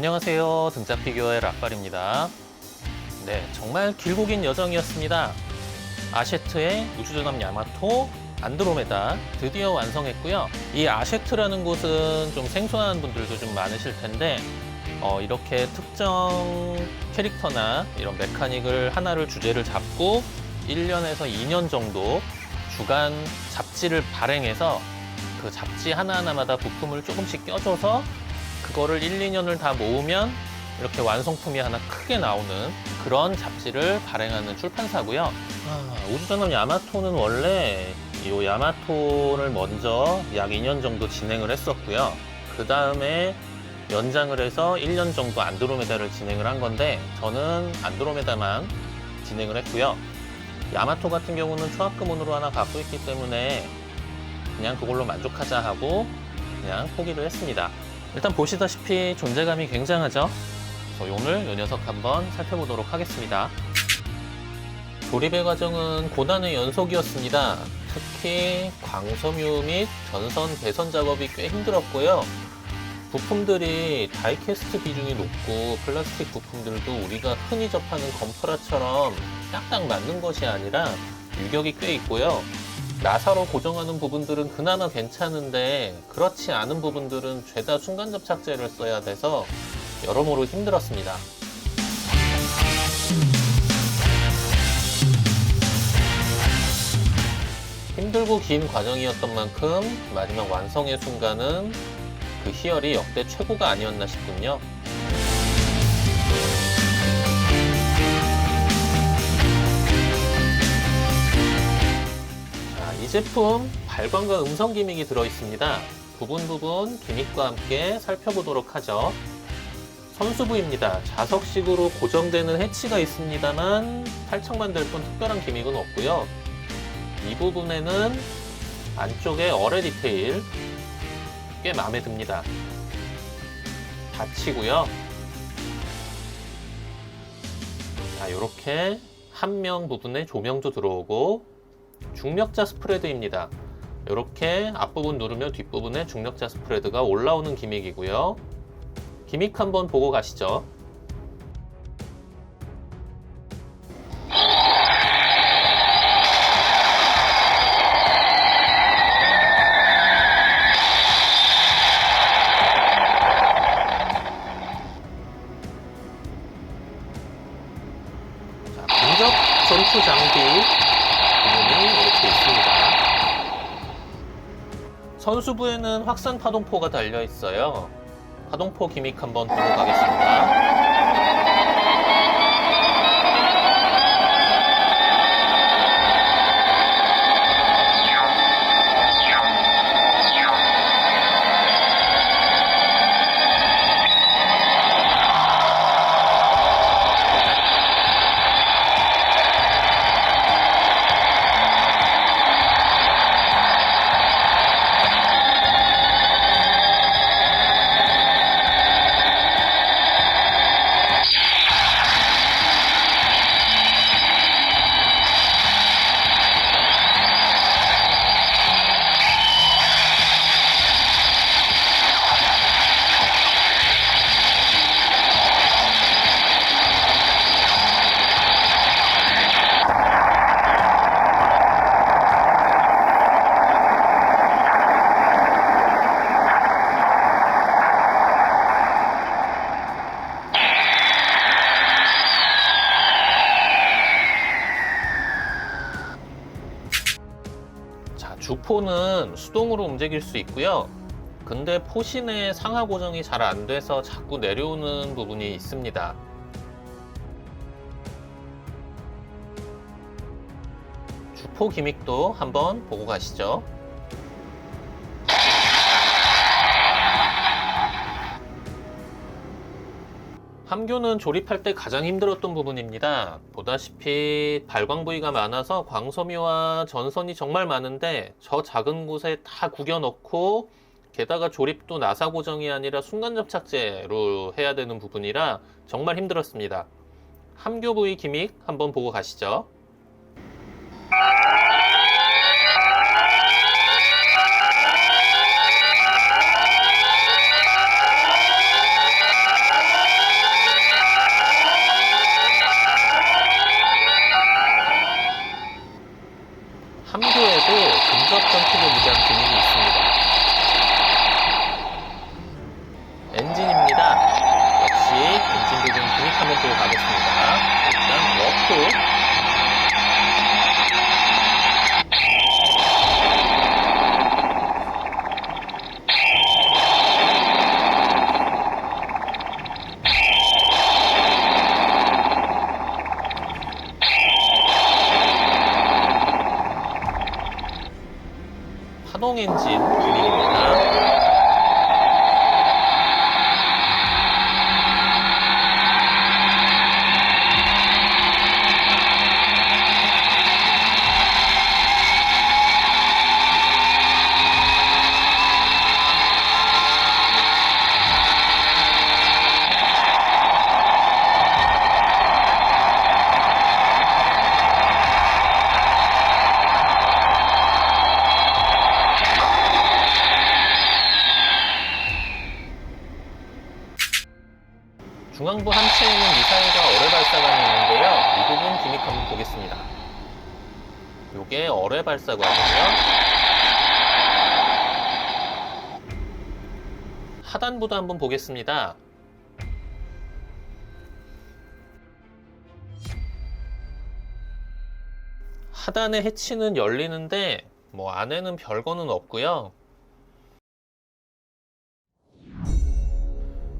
안녕하세요. 등짝 피규어의 락발입니다. 네, 정말 길고 긴 여정이었습니다. 아셰트의 우주전함 야마토, 안드로메다 드디어 완성했고요. 이 아셰트라는 곳은 좀 생소한 분들도 좀 많으실 텐데 어, 이렇게 특정 캐릭터나 이런 메카닉을 하나를 주제를 잡고 1년에서 2년 정도 주간 잡지를 발행해서 그 잡지 하나하나마다 부품을 조금씩 껴줘서 그거를 1, 2년을 다 모으면 이렇게 완성품이 하나 크게 나오는 그런 잡지를 발행하는 출판사고요. 아, 우주전함 야마토는 원래 이 야마토를 먼저 약 2년 정도 진행을 했었고요. 그 다음에 연장을 해서 1년 정도 안드로메다를 진행을 한 건데 저는 안드로메다만 진행을 했고요. 야마토 같은 경우는 초합금원으로 하나 갖고 있기 때문에 그냥 그걸로 만족하자 하고 그냥 포기를 했습니다. 일단 보시다시피 존재감이 굉장하죠? 오늘 이 녀석 한번 살펴보도록 하겠습니다. 조립의 과정은 고난의 연속이었습니다. 특히 광섬유 및 전선 배선 작업이 꽤 힘들었고요. 부품들이 다이캐스트 비중이 높고 플라스틱 부품들도 우리가 흔히 접하는 건프라처럼 딱딱 맞는 것이 아니라 유격이 꽤 있고요. 나사로 고정하는 부분들은 그나마 괜찮은데 그렇지 않은 부분들은 죄다 순간 접착제를 써야 돼서 여러모로 힘들었습니다. 힘들고 긴 과정이었던 만큼 마지막 완성의 순간은 그 희열이 역대 최고가 아니었나 싶군요. 제품 발광과 음성 기믹이 들어 있습니다. 부분 부분 기믹과 함께 살펴보도록 하죠. 선수부입니다. 자석식으로 고정되는 해치가 있습니다만 탈착만 될 뿐 특별한 기믹은 없고요. 이 부분에는 안쪽에 어뢰 디테일 꽤 마음에 듭니다. 닫히고요. 자, 이렇게 한 명 부분에 조명도 들어오고 중력자 스프레드입니다. 이렇게 앞부분 누르면 뒷부분에 중력자 스프레드가 올라오는 기믹이고요. 기믹 한번 보고 가시죠. 자, 공적 전투 장비 이렇게 있습니다. 선수부에는 확산 파동포가 달려 있어요. 파동포 기믹 한번 보고 가겠습니다. 주포는 수동으로 움직일 수 있고요. 근데 포신의 상하 고정이 잘 안 돼서 자꾸 내려오는 부분이 있습니다. 주포 기믹도 한번 보고 가시죠. 함교는 조립할 때 가장 힘들었던 부분입니다. 보다시피 발광 부위가 많아서 광섬유와 전선이 정말 많은데 저 작은 곳에 다 구겨 넣고 게다가 조립도 나사 고정이 아니라 순간 접착제로 해야 되는 부분이라 정말 힘들었습니다. 함교 부위 기믹 한번 보고 가시죠. 중앙부 함체에는 미사일과 어뢰 발사관이 있는데요. 이 부분 기믹 한번 보겠습니다. 요게 어뢰 발사관이고요. 하단부도 한번 보겠습니다. 하단의 해치는 열리는데 뭐 안에는 별거는 없고요.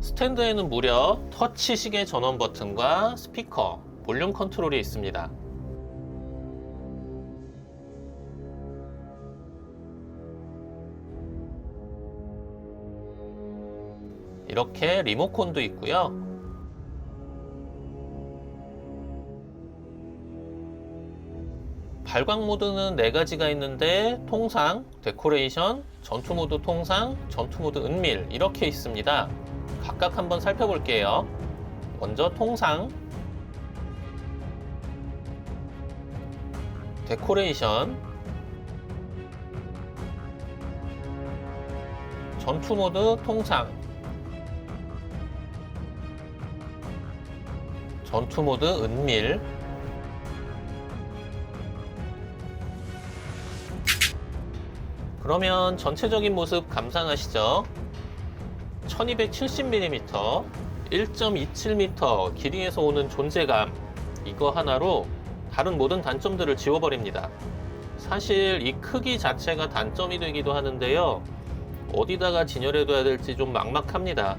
스탠드에는 무려 터치 시계 전원 버튼과 스피커, 볼륨 컨트롤이 있습니다. 이렇게 리모컨도 있고요. 발광 모드는 네 가지가 있는데 통상, 데코레이션, 전투 모드 통상, 전투 모드 은밀 이렇게 있습니다. 각각 한번 살펴볼게요. 먼저 통상, 데코레이션, 전투 모드 통상, 전투 모드 은밀, 그러면 전체적인 모습 감상하시죠. 1270mm, 1.27m 길이에서 오는 존재감 이거 하나로 다른 모든 단점들을 지워버립니다. 사실 이 크기 자체가 단점이 되기도 하는데요. 어디다가 진열해둬야 될지 좀 막막합니다.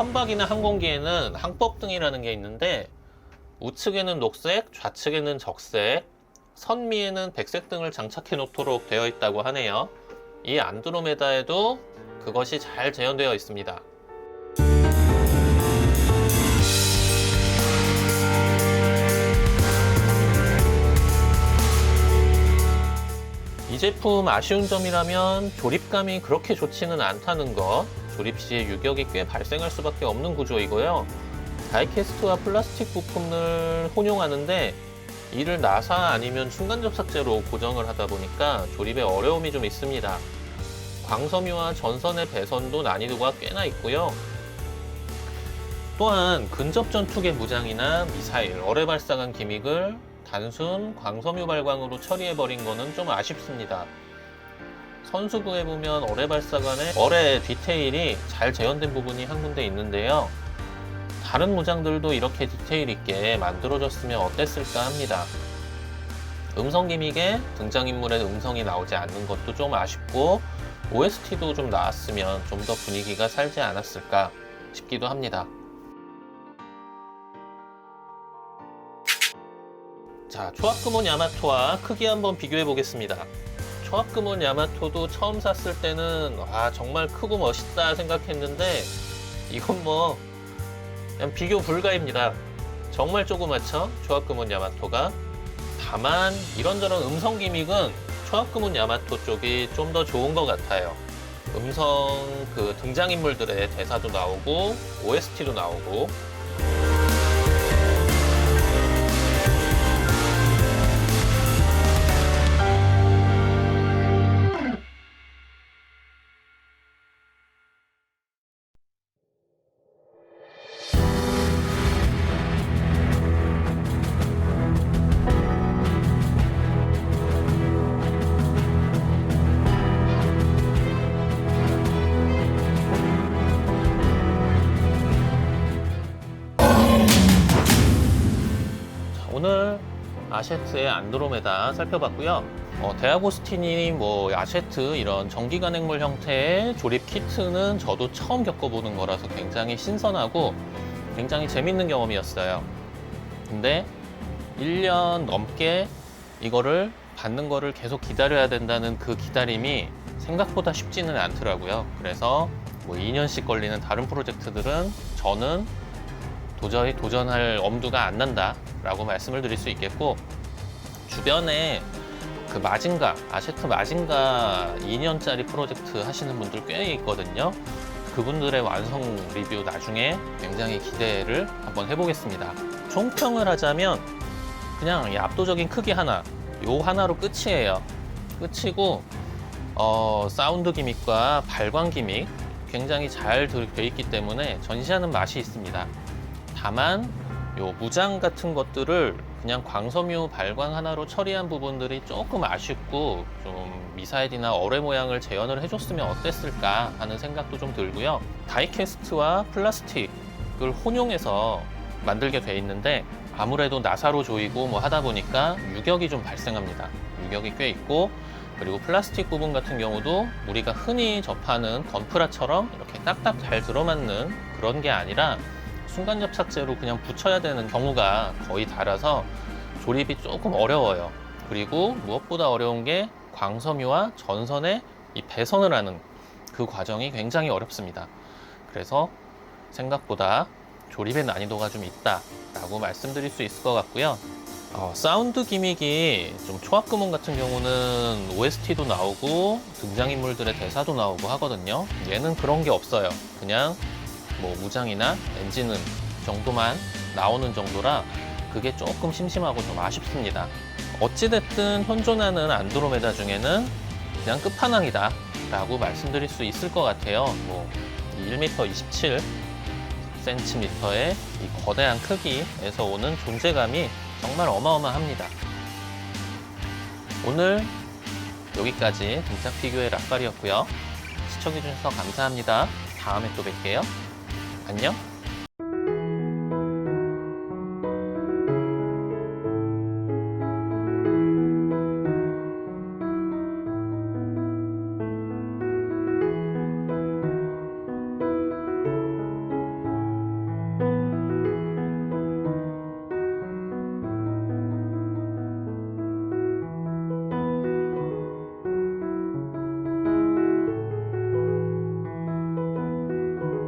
선박이나 항공기에는 항법 등이라는 게 있는데 우측에는 녹색, 좌측에는 적색, 선미에는 백색 등을 장착해 놓도록 되어 있다고 하네요. 이 안드로메다에도 그것이 잘 재현되어 있습니다. 이 제품 아쉬운 점이라면 조립감이 그렇게 좋지는 않다는 것. 조립 시에 유격이 꽤 발생할 수밖에 없는 구조이고요. 다이캐스트와 플라스틱 부품을 혼용하는데 이를 나사 아니면 중간 접착제로 고정을 하다 보니까 조립에 어려움이 좀 있습니다. 광섬유와 전선의 배선도 난이도가 꽤나 있고요. 또한 근접 전투기 무장이나 미사일, 어뢰 발사관 기믹을 단순 광섬유 발광으로 처리해버린 거는 좀 아쉽습니다. 선수부에 보면 어뢰 발사관의 어뢰 디테일이 잘 재현된 부분이 한 군데 있는데요. 다른 무장들도 이렇게 디테일 있게 만들어졌으면 어땠을까 합니다. 음성 기믹에 등장인물의 음성이 나오지 않는 것도 좀 아쉽고 OST도 좀 나왔으면 좀 더 분위기가 살지 않았을까 싶기도 합니다. 자, 초합금온 야마토와 크기 한번 비교해 보겠습니다. 초합금온 야마토도 처음 샀을 때는 와 정말 크고 멋있다 생각했는데 이건 뭐 그냥 비교 불가입니다. 정말 조그맣죠? 초합금온 야마토가. 다만 이런저런 음성 기믹은 초합금온 야마토 쪽이 좀 더 좋은 것 같아요. 음성 그 등장인물들의 대사도 나오고 OST도 나오고 아셰트의 안드로메다 살펴봤고요. 어, 데아고스틴이 뭐 아셰트 이런 전기 간행물 형태의 조립 키트는 저도 처음 겪어보는 거라서 굉장히 신선하고 굉장히 재밌는 경험이었어요. 근데 1년 넘게 이거를 받는 거를 계속 기다려야 된다는 그 기다림이 생각보다 쉽지는 않더라고요. 그래서 뭐 2년씩 걸리는 다른 프로젝트들은 저는 도저히 도전할 엄두가 안 난다라고 말씀을 드릴 수 있겠고 주변에 그 마징가 아셰트 마징가 2년짜리 프로젝트 하시는 분들 꽤 있거든요. 그분들의 완성 리뷰 나중에 굉장히 기대를 한번 해보겠습니다. 총평을 하자면 그냥 이 압도적인 크기 하나, 요 하나로 끝이에요. 끝이고 어, 사운드 기믹과 발광 기믹 굉장히 잘 되어 있기 때문에 전시하는 맛이 있습니다. 다만 요 무장 같은 것들을 그냥 광섬유 발광 하나로 처리한 부분들이 조금 아쉽고 좀 미사일이나 어뢰 모양을 재현을 해줬으면 어땠을까 하는 생각도 좀 들고요. 다이캐스트와 플라스틱을 혼용해서 만들게 돼 있는데 아무래도 나사로 조이고 뭐 하다 보니까 유격이 좀 발생합니다. 유격이 꽤 있고 그리고 플라스틱 부분 같은 경우도 우리가 흔히 접하는 건프라처럼 이렇게 딱딱 잘 들어맞는 그런 게 아니라 순간 접착제로 그냥 붙여야 되는 경우가 거의 달아서 조립이 조금 어려워요. 그리고 무엇보다 어려운 게 광섬유와 전선의 이 배선을 하는 그 과정이 굉장히 어렵습니다. 그래서 생각보다 조립의 난이도가 좀 있다라고 말씀드릴 수 있을 것 같고요. 어, 사운드 기믹이 좀 초합금원 같은 경우는 OST도 나오고 등장인물들의 대사도 나오고 하거든요. 얘는 그런 게 없어요. 그냥 뭐 무장이나 엔진음 정도만 나오는 정도라 그게 조금 심심하고 좀 아쉽습니다. 어찌됐든 현존하는 안드로메다 중에는 그냥 끝판왕이다 라고 말씀드릴 수 있을 것 같아요. 뭐 1m 27 cm의 이 거대한 크기에서 오는 존재감이 정말 어마어마합니다. 오늘 여기까지 등짝 피규어의 락발이었고요. 시청해주셔서 감사합니다. 다음에 또 뵐게요. 안녕.